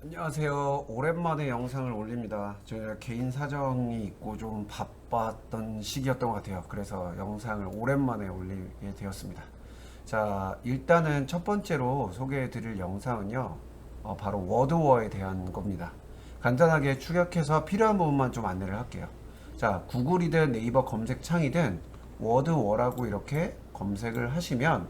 안녕하세요. 오랜만에 영상을 올립니다. 제가 개인 사정이 있고 좀 바빴던 시기였던 것 같아요. 그래서 영상을 오랜만에 올리게 되었습니다. 자, 일단은 첫 번째로 소개해 드릴 영상은요. 어, 바로 워드워에 대한 겁니다. 간단하게 추격해서 필요한 부분만 좀 안내를 할게요. 자, 구글이든 네이버 검색창이든 워드워라고 이렇게 검색을 하시면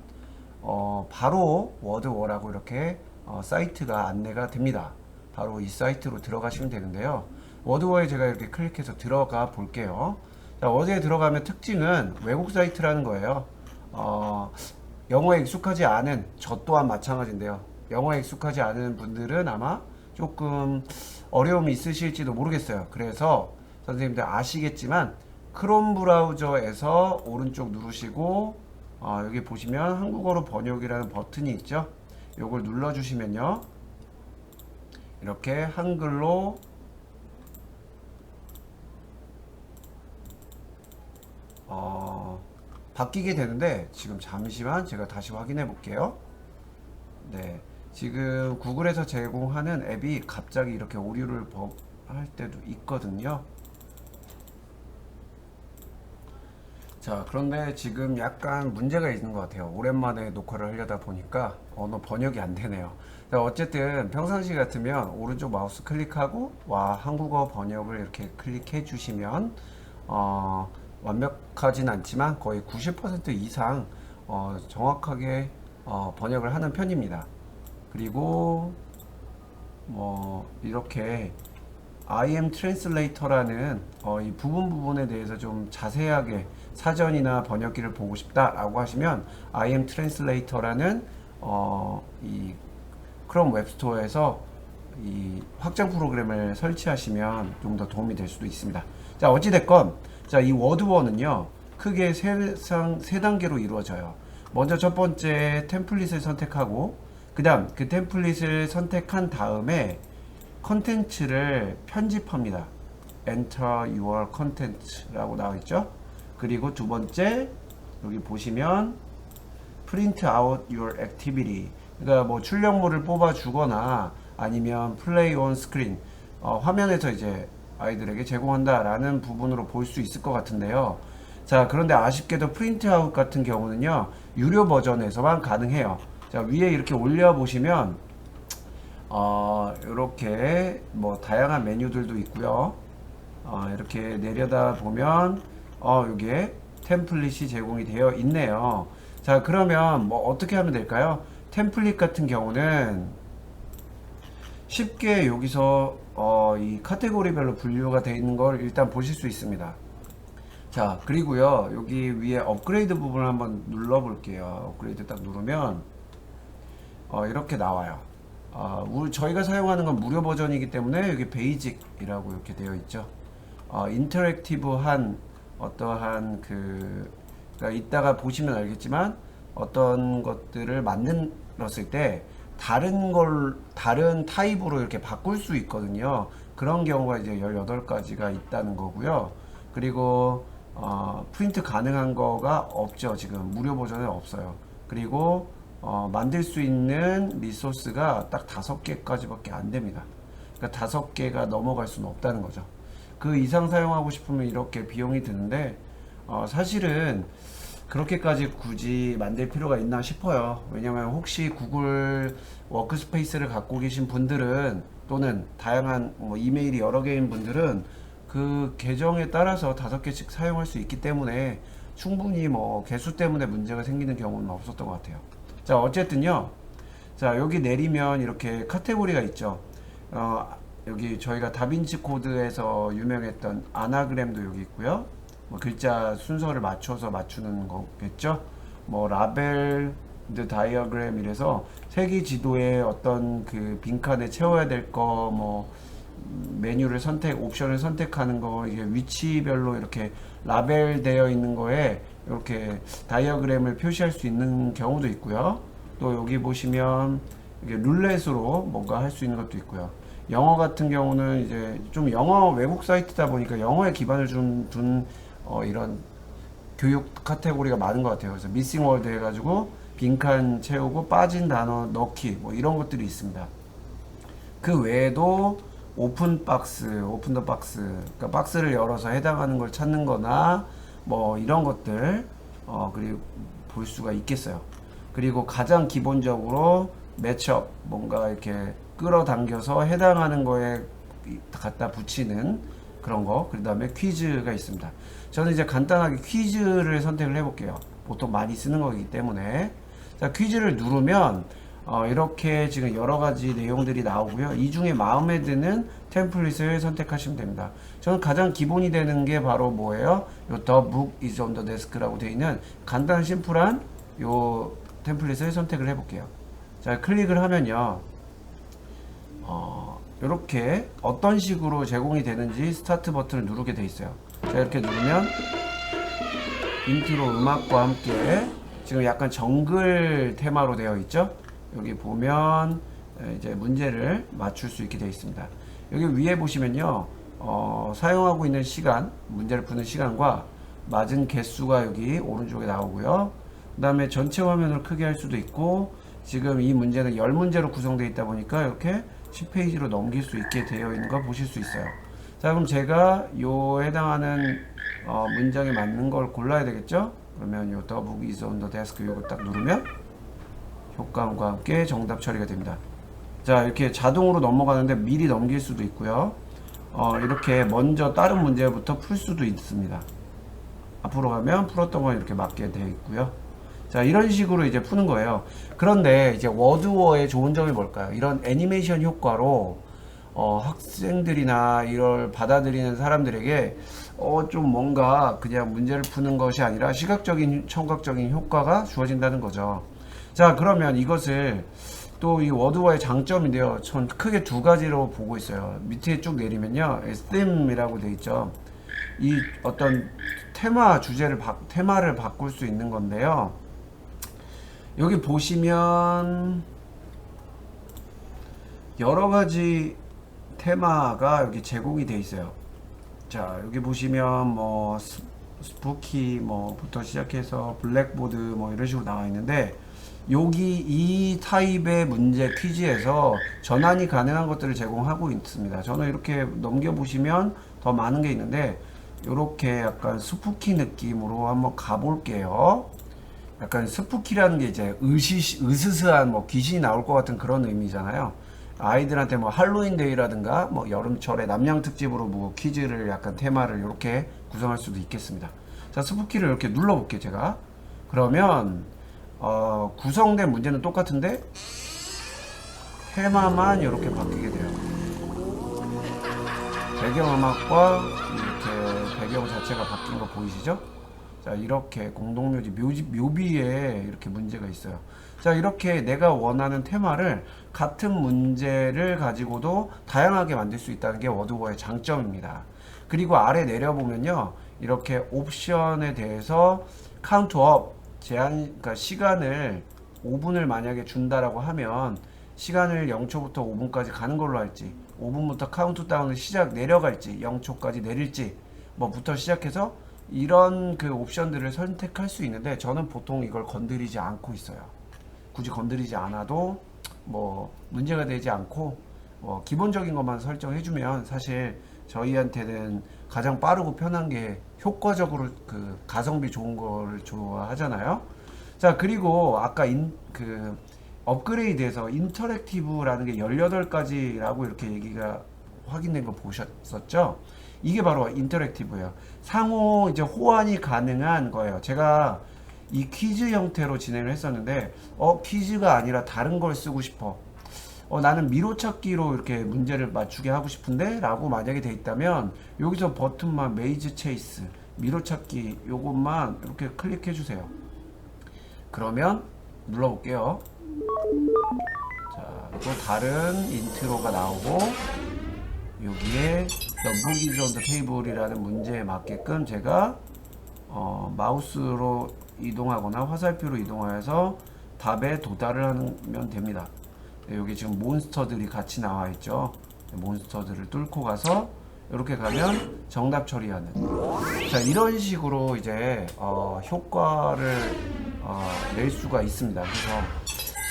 어, 바로 워드워라고 이렇게 어, 사이트가 안내가 됩니다. 바로 이 사이트로 들어가시면 되는데요. 워드워에 제가 이렇게 클릭해서 들어가 볼게요. 자, 워드에 들어가면 특징은 외국 사이트라는 거예요. 어, 영어에 익숙하지 않은 저 또한 마찬가지인데요. 영어에 익숙하지 않은 분들은 아마 조금 어려움이 있으실지도 모르겠어요. 그래서 선생님들 아시겠지만 크롬 브라우저에서 오른쪽 누르시고 어, 여기 보시면 한국어로 번역이라는 버튼이 있죠. 요걸 눌러주시면요. 이렇게 한글로 어, 바뀌게 되는데 지금 잠시만 제가 다시 확인해 볼게요. 네. 지금 구글에서 제공하는 앱이 갑자기 이렇게 오류를 버- 할 때도 있거든요. 자, 그런데 지금 약간 문제가 있는 것 같아요. 오랜만에 녹화를 하려다 보니까 언어 번역이 안 되네요. 자, 어쨌든 평상시 같으면 오른쪽 마우스 클릭하고 와 한국어 번역을 이렇게 클릭해 주시면 어, 완벽하진 않지만 거의 90% 이상 어, 정확하게 어, 번역을 하는 편입니다. 그리고 뭐 이렇게 IM 트랜슬레이터라는 어, 이 부분 부분에 대해서 좀 자세하게 사전이나 번역기를 보고 싶다라고 하시면 IM 트랜슬레이터라는 어, 이 크롬 웹스토어에서 이 확장 프로그램을 설치하시면 좀 더 도움이 될 수도 있습니다. 자, 어찌됐건, 자, 이 워드워는요, 크게 세, 상, 세 단계로 이루어져요. 먼저 첫 번째 템플릿을 선택하고, 그 다음 그 템플릿을 선택한 다음에 컨텐츠를 편집합니다. Enter your content라고 나와 있죠. 그리고 두 번째, 여기 보시면 print out your activity. 그러니까 뭐 출력물을 뽑아 주거나 아니면 play on screen 어, 화면에서 이제 아이들에게 제공한다라는 부분으로 볼 수 있을 것 같은데요. 자, 그런데 아쉽게도 프린트 아웃 같은 경우는요. 유료 버전에서만 가능해요. 자, 위에 이렇게 올려 보시면 어, 이렇게 뭐 다양한 메뉴들도 있고요. 어, 이렇게 내려다 보면 어, 이게 템플릿이 제공이 되어 있네요. 자, 그러면 뭐 어떻게 하면 될까요? 템플릿 같은 경우는 쉽게 여기서 어, 이 카테고리별로 분류가 되어 있는 걸 일단 보실 수 있습니다. 자, 그리고요. 여기 위에 업그레이드 부분을 한번 눌러 볼게요. 업그레이드 딱 누르면 어, 이렇게 나와요. 어, 우- 저희가 사용하는 건 무료 버전이기 때문에 여기 베이직이라고 이렇게 되어 있죠. 어, 인터랙티브한 어떠한 그 그러니까 이따가 보시면 알겠지만 어떤 것들을 만들었을 때 다른 걸 다른 타입으로 이렇게 바꿀 수 있거든요. 그런 경우가 이제 18가지가 있다는 거고요. 그리고 어, 프린트 가능한 거가 없죠. 지금 무료 버전에 없어요. 그리고 어, 만들 수 있는 리소스가 딱 다섯 개까지밖에 안 됩니다. 그러니까 다섯 개가 넘어갈 수는 없다는 거죠. 그 이상 사용하고 싶으면 이렇게 비용이 드는데 어, 사실은 그렇게까지 굳이 만들 필요가 있나 싶어요. 왜냐면 혹시 구글 워크스페이스를 갖고 계신 분들은 또는 다양한 뭐 이메일이 여러 개인 분들은 그 계정에 따라서 다섯 개씩 사용할 수 있기 때문에 충분히 뭐 개수 때문에 문제가 생기는 경우는 없었던 것 같아요. 자, 어쨌든요. 자, 여기 내리면 이렇게 카테고리가 있죠. 어, 여기 저희가 다빈치 코드에서 유명했던 아나그램도 여기 있고요. 뭐 글자 순서를 맞춰서 맞추는 거겠죠. 뭐 라벨, 다이어그램 이래서 세기 지도에 어떤 그 빈칸에 채워야 될 거 뭐 메뉴를 선택, 옵션을 선택하는 거 이게 위치별로 이렇게 라벨되어 있는 거에 이렇게 다이어그램을 표시할 수 있는 경우도 있고요. 또 여기 보시면 이게 룰렛으로 뭔가 할 수 있는 것도 있고요. 영어 같은 경우는 이제 좀 영어 외국 사이트다 보니까 영어에 기반을 좀 둔 어, 이런 교육 카테고리가 많은 것 같아요. 그래서 미싱 월드 해가지고 빈칸 채우고 빠진 단어 넣기 뭐 이런 것들이 있습니다. 그 외에도 오픈 박스, 오픈 더 박스, 그러니까 박스를 열어서 해당하는 걸 찾는 거나 뭐 이런 것들, 어, 그리고 볼 수가 있겠어요. 그리고 가장 기본적으로 매첩, 뭔가 이렇게 끌어당겨서 해당하는 거에 갖다 붙이는 그런 거, 그 다음에 퀴즈가 있습니다. 저는 이제 간단하게 퀴즈를 선택을 해볼게요. 보통 많이 쓰는 거기 때문에. 자, 퀴즈를 누르면 어, 이렇게 지금 여러 가지 내용들이 나오고요. 이 중에 마음에 드는 템플릿을 선택하시면 됩니다. 저는 가장 기본이 되는 게 바로 뭐예요? 요 The book is on the desk라고 되어 있는 간단 심플한 요 템플릿을 선택을 해볼게요. 자, 클릭을 하면요. 어, 이렇게 어떤 식으로 제공이 되는지 스타트 버튼을 누르게 돼 있어요. 자, 이렇게 누르면 인트로 음악과 함께 지금 약간 정글 테마로 되어 있죠. 여기 보면 에, 이제 문제를 맞출 수 있게 되어 있습니다. 여기 위에 보시면요, 어, 사용하고 있는 시간, 문제를 푸는 시간과 맞은 개수가 여기 오른쪽에 나오고요. 그 다음에 전체 화면을 크게 할 수도 있고, 지금 이 문제는 10문제로 구성되어 있다 보니까 이렇게 10페이지로 넘길 수 있게 되어 있는 거 보실 수 있어요. 자, 그럼 제가 요 해당하는 어, 문장에 맞는 걸 골라야 되겠죠? 그러면 요 The book is on the desk 요거 딱 누르면 효과음과 함께 정답 처리가 됩니다. 자, 이렇게 자동으로 넘어가는데 미리 넘길 수도 있고요. 어, 이렇게 먼저 다른 문제부터 풀 수도 있습니다. 앞으로 가면 풀었던 건 이렇게 맞게 되어 있고요. 자, 이런 식으로 이제 푸는 거예요. 그런데 이제 워드워의 좋은 점이 뭘까요? 이런 애니메이션 효과로 어, 학생들이나 이걸 받아들이는 사람들에게 어, 좀 뭔가 그냥 문제를 푸는 것이 아니라 시각적인, 청각적인 효과가 주어진다는 거죠. 자, 그러면 이것을 또 이 워드와의 장점인데요. 전 크게 두 가지로 보고 있어요. 밑에 쭉 내리면요. STEM이라고 돼 있죠. 이 어떤 테마 주제를 바, 테마를 바꿀 수 있는 건데요. 여기 보시면 여러 가지 테마가 여기 제공이 돼 있어요. 자, 여기 보시면 뭐 스- 스푸키 뭐부터 시작해서 블랙보드 뭐 이런 식으로 나와 있는데 여기 이 타입의 문제 퀴즈에서 전환이 가능한 것들을 제공하고 있습니다. 저는 이렇게 넘겨 보시면 더 많은 게 있는데 이렇게 약간 스푸키 느낌으로 한번 가볼게요. 약간 스푸키라는 게 이제 으시, 으스스한 뭐 귀신이 나올 것 같은 그런 의미잖아요. 아이들한테 뭐 할로윈데이라든가 뭐 여름철에 남양 특집으로 뭐 퀴즈를 약간 테마를 이렇게 구성할 수도 있겠습니다. 자, 스푸키를 이렇게 눌러볼게요, 제가. 그러면 어, 구성된 문제는 똑같은데 테마만 이렇게 바뀌게 돼요. 배경음악과 이렇게 배경 자체가 바뀐 거 보이시죠? 자 이렇게 공동묘지 묘지, 묘비에 이렇게 문제가 있어요. 자 이렇게 내가 원하는 테마를 같은 문제를 가지고도 다양하게 만들 수 있다는 게 워드워의 장점입니다. 그리고 아래 내려보면요 이렇게 옵션에 대해서 카운트업 제한 그러니까 시간을 5분을 만약에 준다라고 하면 시간을 0초부터 5분까지 가는 걸로 할지 5분부터 카운트다운을 시작 내려갈지 0초까지 내릴지 뭐부터 시작해서 이런 그 옵션들을 선택할 수 있는데 저는 보통 이걸 건드리지 않고 있어요. 굳이 건드리지 않아도 뭐 문제가 되지 않고 뭐 기본적인 것만 설정해주면 사실 저희한테는 가장 빠르고 편한 게 효과적으로 그 가성비 좋은 걸 좋아하잖아요. 자 그리고 아까 인, 그 업그레이드에서 인터랙티브라는 게 18가지라고 이렇게 얘기가 확인된 거 보셨었죠? 이게 바로 인터랙티브예요. 상호 이제 호환이 가능한 거예요. 제가 이 퀴즈 형태로 진행을 했었는데 어 퀴즈가 아니라 다른 걸 쓰고 싶어. 어, 나는 미로찾기로 이렇게 문제를 맞추게 하고 싶은데 라고 만약에 돼 있다면 여기서 버튼만 메이즈 체이스 미로찾기 요것만 이렇게 클릭해 주세요 그러면 눌러 볼게요 자 또 다른 인트로가 나오고 여기에 On the Table이라는 문제에 맞게끔 제가 어, 마우스로 이동하거나 화살표로 이동하여서 답에 도달을 하면 됩니다 네, 여기 지금 몬스터들이 같이 나와 있죠. 네, 몬스터들을 뚫고 가서 이렇게 가면 정답 처리하는. 자 이런 식으로 이제 어, 효과를 어, 낼 수가 있습니다. 그래서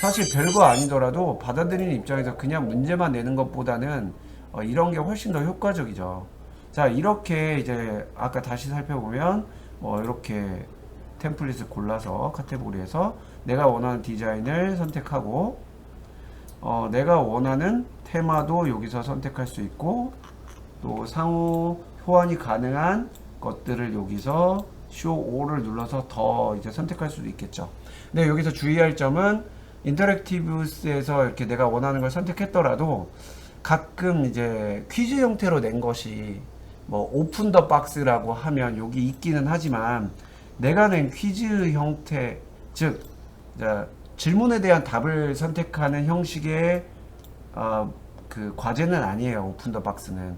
사실 별거 아니더라도 받아들이는 입장에서 그냥 문제만 내는 것보다는 어, 이런 게 훨씬 더 효과적이죠. 자, 이렇게 이제 아까 다시 살펴보면 뭐 이렇게 템플릿을 골라서 카테고리에서 내가 원하는 디자인을 선택하고 어, 내가 원하는 테마도 여기서 선택할 수 있고 또 상호 호환이 가능한 것들을 여기서 쇼 5를 눌러서 더 이제 선택할 수도 있겠죠. 근데 여기서 주의할 점은 인터랙티브스에서 이렇게 내가 원하는 걸 선택했더라도 가끔 이제 퀴즈 형태로 낸 것이 뭐 오픈 더 박스라고 하면 여기 있기는 하지만 내가 낸 퀴즈 형태 즉 자, 질문에 대한 답을 선택하는 형식의 어, 그 과제는 아니에요 오픈 더 박스는.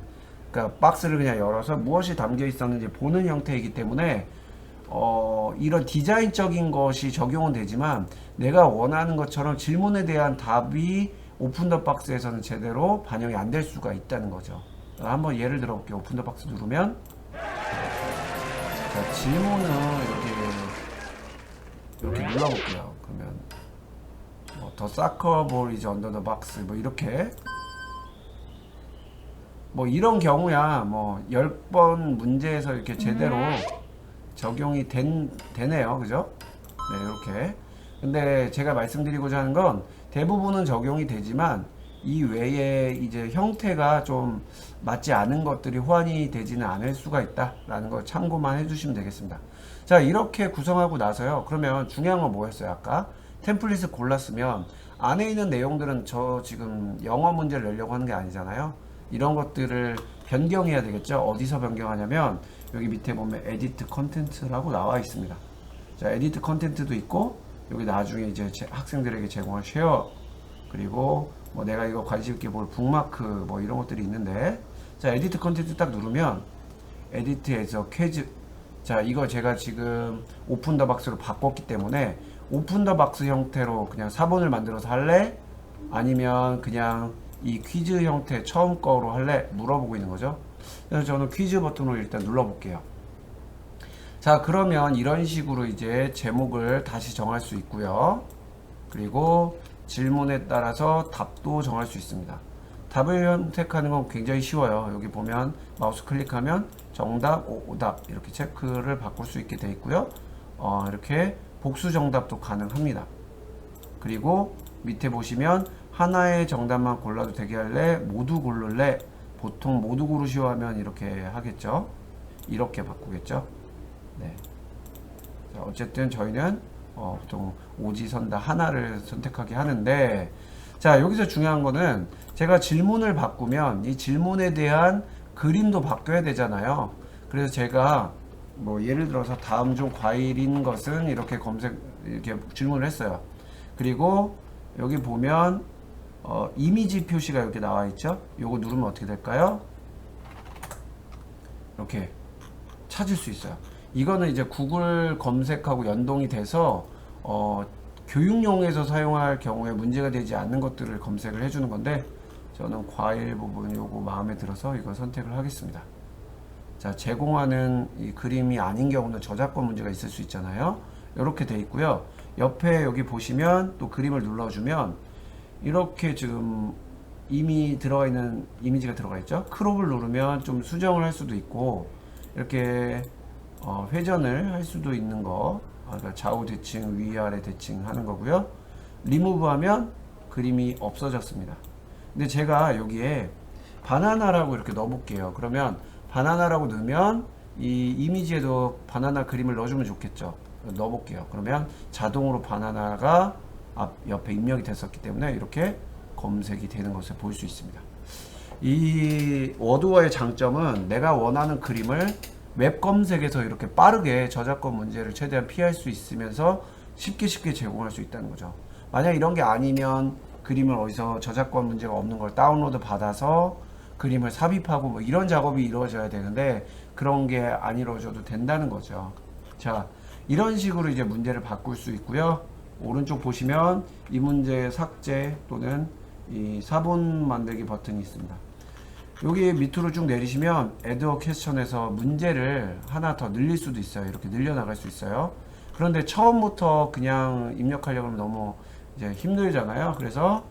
그러니까 박스를 그냥 열어서 무엇이 담겨 있었는지 보는 형태이기 때문에 어, 이런 디자인적인 것이 적용은 되지만 내가 원하는 것처럼 질문에 대한 답이 오픈 더 박스에서는 제대로 반영이 안 될 수가 있다는 거죠. 한번 예를 들어 볼게요. 오픈 더 박스 누르면 자, 질문을 이렇게 이렇게 눌러 볼게요. 그러면 뭐, 더 사커볼 이제 언더 더 박스 뭐 이렇게 뭐 이런 경우야 뭐 10번 문제에서 이렇게 제대로 적용이 된, 되네요. 그죠? 네, 이렇게. 근데 제가 말씀드리고자 하는 건 대부분은 적용이 되지만 이 외에 이제 형태가 좀 맞지 않은 것들이 호환이 되지는 않을 수가 있다라는 걸 참고만 해주시면 되겠습니다. 자, 이렇게 구성하고 나서요. 그러면 중요한 건 뭐였어요? 아까 템플릿을 골랐으면 안에 있는 내용들은 저 지금 영어 문제를 내려고 하는 게 아니잖아요. 이런 것들을 변경해야 되겠죠. 어디서 변경하냐면 여기 밑에 보면 에디트 컨텐츠라고 나와 있습니다. 자, 에디트 컨텐츠도 있고 여기 나중에 이제 제- 학생들에게 제공할 쉐어 그리고 뭐 내가 이거 관심 있게 볼 북마크 뭐 이런 것들이 있는데 자, 에디트 컨텐츠 딱 누르면 에디트에서 퀴즈 자, 이거 제가 지금 오픈 더 박스로 바꿨기 때문에 오픈 더 박스 형태로 그냥 사본을 만들어서 할래? 아니면 그냥 이 퀴즈 형태 처음 거로 할래? 물어보고 있는 거죠. 그래서 저는 퀴즈 버튼을 일단 눌러볼게요. 자, 그러면 이런 식으로 이제 제목을 다시 정할 수 있고요. 그리고 질문에 따라서 답도 정할 수 있습니다. 답을 선택하는 건 굉장히 쉬워요. 여기 보면 마우스 클릭하면 정답, 오- 오답 이렇게 체크를 바꿀 수 있게 되어 있고요. 어, 이렇게 복수 정답도 가능합니다. 그리고 밑에 보시면 하나의 정답만 골라도 되게 할래? 모두 고를래? 보통 모두 고르시오 하면 이렇게 하겠죠. 이렇게 바꾸겠죠. 네. 자, 어쨌든 저희는 어, 보통 오지선다 하나를 선택하게 하는데 자 여기서 중요한 거는 제가 질문을 바꾸면 이 질문에 대한 그림도 바뀌어야 되잖아요. 그래서 제가 뭐 예를 들어서 다음 중 과일인 것은 이렇게 검색 이렇게 질문을 했어요. 그리고 여기 보면 어, 이미지 표시가 이렇게 나와 있죠. 요거 누르면 어떻게 될까요? 이렇게 찾을 수 있어요. 이거는 이제 구글 검색하고 연동이 돼서 어, 교육용에서 사용할 경우에 문제가 되지 않는 것들을 검색을 해주는 건데 저는 과일 부분 요거 마음에 들어서 이거 선택을 하겠습니다. 자 제공하는 이 그림이 아닌 경우는 저작권 문제가 있을 수 있잖아요. 이렇게 돼 있고요. 옆에 여기 보시면 또 그림을 눌러주면 이렇게 지금 이미 들어가 있는 이미지가 들어가 있죠. 크롭을 누르면 좀 수정을 할 수도 있고 이렇게 어, 회전을 할 수도 있는 거 아, 그러니까 좌우 대칭 위아래 대칭 하는 거고요. 리무브 하면 그림이 없어졌습니다. 근데 제가 여기에 바나나라고 이렇게 넣어 볼게요. 그러면 바나나라고 넣으면 이 이미지에도 바나나 그림을 넣어주면 좋겠죠. 넣어 볼게요. 그러면 자동으로 바나나가 앞 옆에 입력이 됐었기 때문에 이렇게 검색이 되는 것을 볼 수 있습니다. 이 워드워의 장점은 내가 원하는 그림을 웹 검색에서 이렇게 빠르게 저작권 문제를 최대한 피할 수 있으면서 쉽게 쉽게 제공할 수 있다는 거죠. 만약 이런 게 아니면 그림을 어디서 저작권 문제가 없는 걸 다운로드 받아서 그림을 삽입하고 뭐 이런 작업이 이루어져야 되는데 그런 게 안 이루어져도 된다는 거죠. 자, 이런 식으로 이제 문제를 바꿀 수 있고요. 오른쪽 보시면 이 문제 삭제 또는 이 사본 만들기 버튼이 있습니다. 여기 밑으로 쭉 내리시면 애드어 퀘스천에서 문제를 하나 더 늘릴 수도 있어요. 이렇게 늘려나갈 수 있어요. 그런데 처음부터 그냥 입력하려고 하면 너무 이제 힘들잖아요. 그래서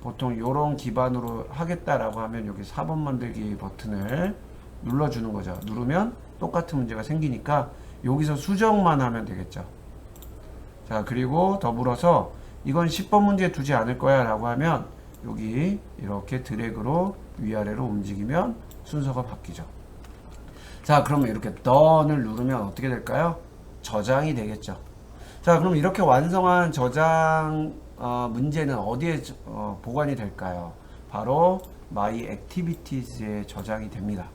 보통 이런 기반으로 하겠다라고 하면 여기 4번 만들기 버튼을 눌러주는 거죠. 누르면 똑같은 문제가 생기니까 여기서 수정만 하면 되겠죠. 자, 그리고 더불어서 이건 10번 문제 두지 않을 거야 라고 하면 여기 이렇게 드래그로 위아래로 움직이면 순서가 바뀌죠. 자, 그러면 이렇게 done을 누르면 어떻게 될까요? 저장이 되겠죠. 자, 그럼 이렇게 완성한 저장 어, 문제는 어디에 저- 어, 보관이 될까요? 바로 My Activities에 저장이 됩니다.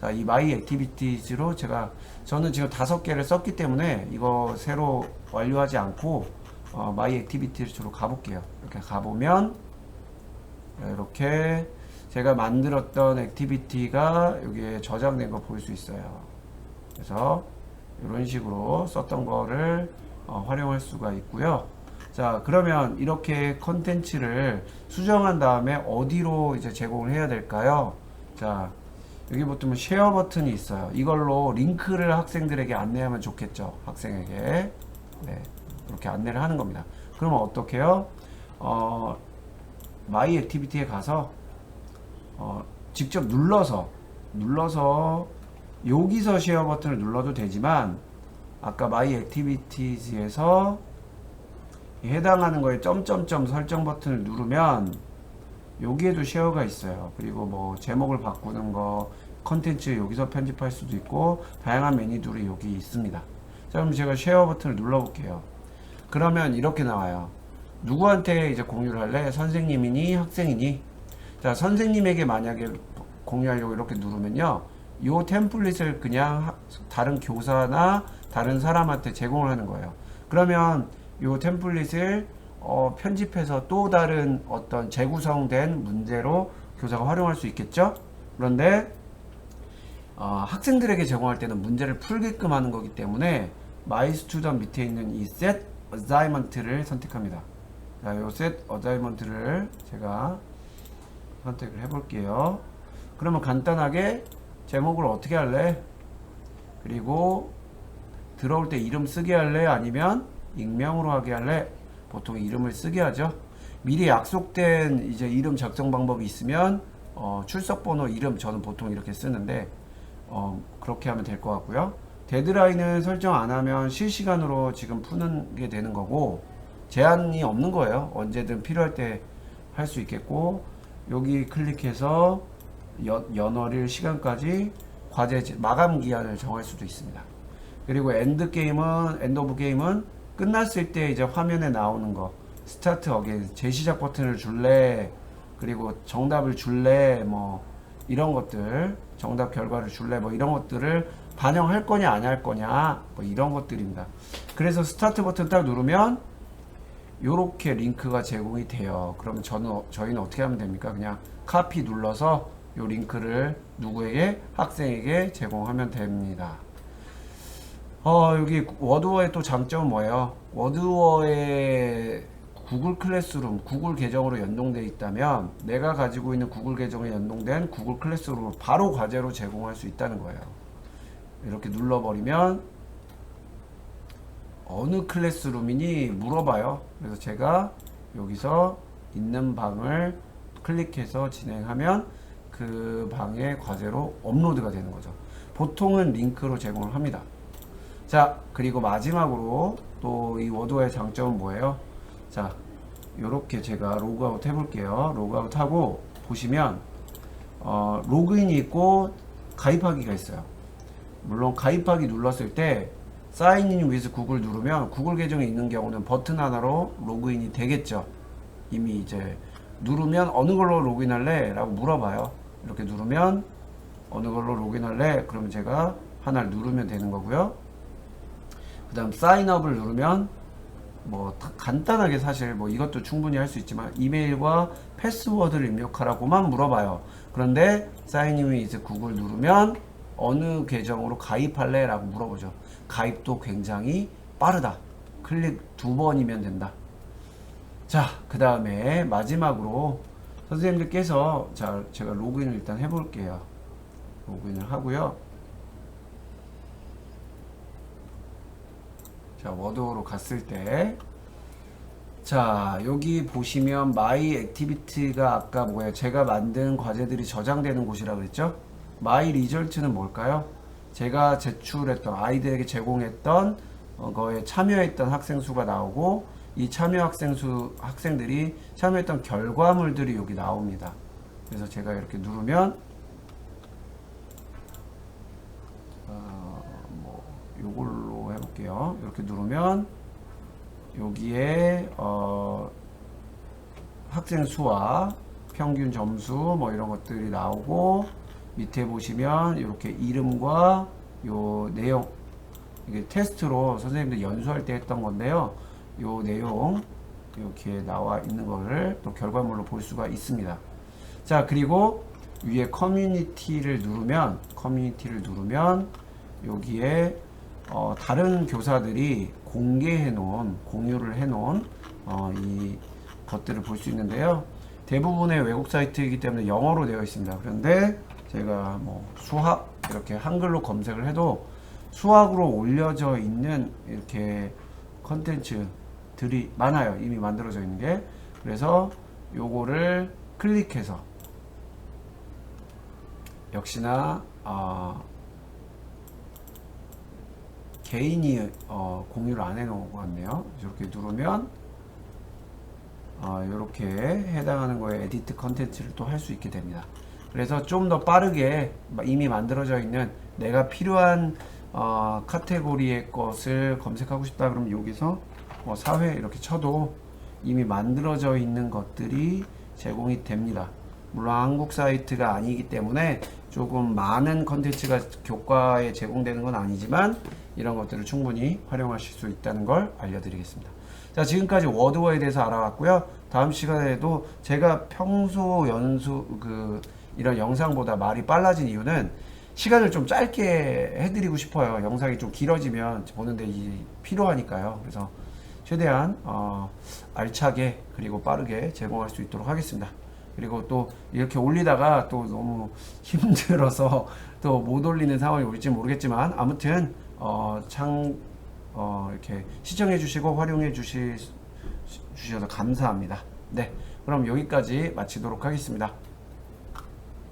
자, 이 My Activities로 제가 저는 지금 다섯 개를 썼기 때문에 이거 새로 완료하지 않고 어, My Activities로 가볼게요. 이렇게 가보면 이렇게 제가 만들었던 액티비티가 여기에 저장된 거 볼 수 있어요. 그래서 이런 식으로 썼던 거를 어, 활용할 수가 있고요. 자, 그러면 이렇게 컨텐츠를 수정한 다음에 어디로 이제 제공을 해야 될까요? 자, 여기 보시면 쉐어 버튼이 있어요. 이걸로 링크를 학생들에게 안내하면 좋겠죠. 학생에게. 네. 그렇게 안내를 하는 겁니다. 그러면 어떻게 해요? 어, 마이 액티비티에 가서 어, 직접 눌러서 눌러서 여기서 쉐어 버튼을 눌러도 되지만 아까 마이 액티비티즈에서 해당하는 거에 점점점 설정 버튼을 누르면 여기에도 쉐어가 있어요. 그리고 뭐 제목을 바꾸는 거, 컨텐츠 여기서 편집할 수도 있고 다양한 메뉴들이 여기 있습니다. 자, 그럼 제가 쉐어 버튼을 눌러볼게요. 그러면 이렇게 나와요. 누구한테 이제 공유를 할래? 선생님이니 학생이니? 자, 선생님에게 만약에 공유하려고 이렇게 누르면요. 요 템플릿을 그냥 하- 다른 교사나 다른 사람한테 제공을 하는 거예요. 그러면 요 템플릿을 어, 편집해서 또 다른 어떤 재구성된 문제로 교사가 활용할 수 있겠죠? 그런데 어, 학생들에게 제공할 때는 문제를 풀게끔 하는 거기 때문에 My Student 밑에 있는 이 Set Assignment를 선택합니다. 자, 요 Set Assignment를 제가 선택을 해볼게요. 그러면 간단하게 제목을 어떻게 할래? 그리고 들어올 때 이름 쓰게 할래? 아니면 익명으로 하게 할래? 보통 이름을 쓰게 하죠. 미리 약속된 이제 이름 작성 방법이 있으면 어, 출석 번호 이름 저는 보통 이렇게 쓰는데 어, 그렇게 하면 될 것 같고요. 데드라인을 설정 안 하면 실시간으로 지금 푸는 게 되는 거고 제한이 없는 거예요. 언제든 필요할 때 할 수 있겠고 여기 클릭해서 연, 연월일 시간까지 과제 제- 마감 기한을 정할 수도 있습니다. 그리고 엔드 게임은 엔드 오브 게임은 끝났을 때 이제 화면에 나오는 거. 스타트 어게인 재시작 버튼을 줄래? 그리고 정답을 줄래? 뭐 이런 것들. 정답 결과를 줄래? 뭐 이런 것들을 반영할 거냐 안 할 거냐. 뭐 이런 것들입니다. 그래서 스타트 버튼 딱 누르면 요렇게 링크가 제공이 돼요. 그러면 저는 어- 저희는 어떻게 하면 됩니까? 그냥 카피 눌러서 요 링크를 누구에게 학생에게 제공하면 됩니다. 어, 여기 워드워의 또 장점은 뭐예요? 워드워의 구글 클래스룸, 구글 계정으로 연동되어 있다면 내가 가지고 있는 구글 계정에 연동된 구글 클래스룸을 바로 과제로 제공할 수 있다는 거예요. 이렇게 눌러버리면 어느 클래스룸이니 물어봐요. 그래서 제가 여기서 있는 방을 클릭해서 진행하면 그 방의 과제로 업로드가 되는 거죠. 보통은 링크로 제공을 합니다. 자, 그리고 마지막으로 또 이 워드와의 장점은 뭐예요? 자, 요렇게 제가 로그아웃 해볼게요. 로그아웃 하고 보시면, 어, 로그인이 있고 가입하기가 있어요. 물론 가입하기 눌렀을 때 사인인 위즈 구글 누르면 구글 계정에 있는 경우는 버튼 하나로 로그인이 되겠죠. 이미 이제 누르면 어느 걸로 로그인할래? 라고 물어봐요. 이렇게 누르면 어느 걸로 로그인할래? 그러면 제가 하나를 누르면 되는 거고요. 그 다음 사인업을 누르면 뭐 다- 간단하게 사실 뭐 이것도 충분히 할 수 있지만 이메일과 패스워드를 입력하라고만 물어봐요. 그런데 사인인 위즈 구글 누르면 어느 계정으로 가입할래? 라고 물어보죠. 가입도 굉장히 빠르다. 클릭 두 번이면 된다. 자, 그 다음에 마지막으로 선생님들께서 자, 제가 로그인을 일단 해볼게요. 로그인을 하고요. 자, 워드로 갔을 때 자 여기 보시면 마이 액티비티가 아까 뭐예요 제가 만든 과제들이 저장되는 곳이라고 그랬죠 마이 리절트는 뭘까요 제가 제출했던 아이들에게 제공했던 어, 거에 참여했던 학생 수가 나오고 이 참여 학생 수 학생들이 참여했던 결과물들이 여기 나옵니다. 그래서 제가 이렇게 누르면 어, 뭐 요걸로 해볼게요. 이렇게 누르면 여기에 어, 학생 수와 평균 점수 뭐 이런 것들이 나오고 밑에 보시면 이렇게 이름과 요 내용 이게 테스트로 선생님들 연수할 때 했던 건데요. 요 내용 이렇게 나와 있는 거를 또 결과물로 볼 수가 있습니다. 자 그리고 위에 커뮤니티를 누르면 커뮤니티를 누르면 여기에 어, 다른 교사들이 공개해 놓은 공유를 해 놓은 어, 이 것들을 볼 수 있는데요. 대부분의 외국 사이트이기 때문에 영어로 되어 있습니다. 그런데 제가 뭐 수학 이렇게 한글로 검색을 해도 수학으로 올려져 있는 이렇게 컨텐츠들이 많아요. 이미 만들어져 있는 게. 그래서 요거를 클릭해서 역시나 어, 개인이 어, 공유를 안 해놓은 것 같네요. 이렇게 누르면 어, 이렇게 해당하는 거에 에디트 컨텐츠를 또 할 수 있게 됩니다. 그래서 좀 더 빠르게 이미 만들어져 있는 내가 필요한 어, 카테고리의 것을 검색하고 싶다 그러면 여기서 뭐 사회 이렇게 쳐도 이미 만들어져 있는 것들이 제공이 됩니다. 물론 한국 사이트가 아니기 때문에 조금 많은 컨텐츠가 교과에 제공되는 건 아니지만 이런 것들을 충분히 활용하실 수 있다는 걸 알려드리겠습니다. 자, 지금까지 워드워에 대해서 알아봤고요. 다음 시간에도 제가 평소 연수 그 이런 영상보다 말이 빨라진 이유는 시간을 좀 짧게 해드리고 싶어요. 영상이 좀 길어지면 보는데 이 필요하니까요. 그래서 최대한 어, 알차게 그리고 빠르게 제공할 수 있도록 하겠습니다. 그리고 또 이렇게 올리다가 또 너무 힘들어서 또 못 올리는 상황이 올지 모르겠지만 아무튼 어, 창 어, 이렇게 시청해 주시고 활용해 주시, 주셔서 감사합니다. 네, 그럼 여기까지 마치도록 하겠습니다.